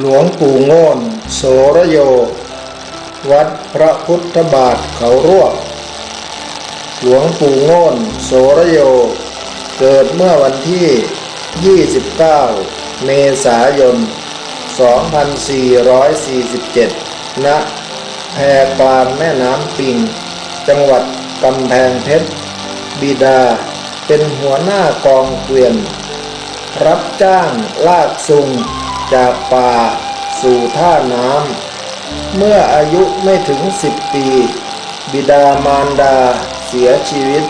หลวงปู่โง่นโสระโย วัดพระพุทธบาทเขารวกหลวงปู่โง่นโสระโย เกิดเมื่อวันที่ 29 เมษายน 2447 ณ แพกลางแม่น้ำปิง จังหวัดกำแพงเพชร บิดา เป็นหัวหน้ากองเกวียน รับจ้างลากซุง จากป่าสู่ท่าน้ำ เมื่ออายุไม่ถึงสิบปี บิดามารดาเสียชีวิต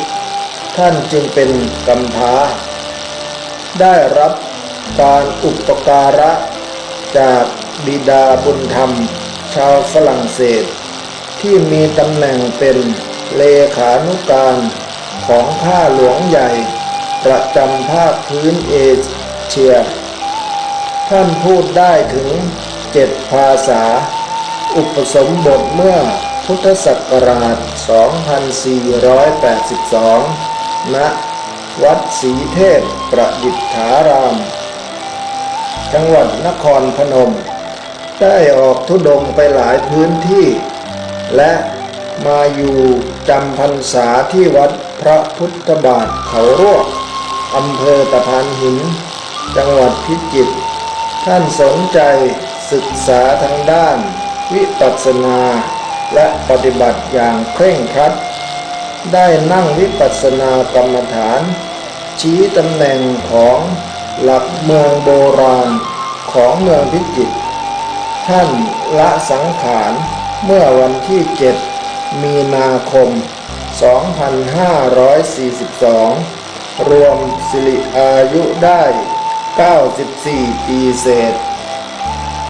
ท่านจึงเป็นกำพร้า ได้รับการอุปการะ จากบิดาบุญธรรม ชาวฝรั่งเศส ที่มีตำแหน่งเป็นเลขานุการของข้าหลวงใหญ่ ประจำภาคพื้นเอเชีย ท่านพูดได้ถึงเจ็ดภาษา อุปสมบทเมื่อพุทธศักราช 2482 ณ วัดศรีเทพประดิษฐาราม จังหวัดนครพนม ได้ออกทุดงค์ไปหลายพื้นที่ และมาอยู่จำพรรษาที่วัดพระพุทธบาทเขารวกอำเภอตะพานหิน จังหวัดพิจิตร ท่านสนใจศึกษาทางด้าน วิปัสสนา และปฏิบัติอย่างเคร่งครัด ได้นั่งวิปัสสนากรรมฐาน ชี้ตำแหน่งของหลักเมืองโบราณของเมืองพิจิตรท่านละสังขารเมื่อวันที่ 7 มีนาคม 2542 รวมสิริอายุได้ 94 ปีเศษ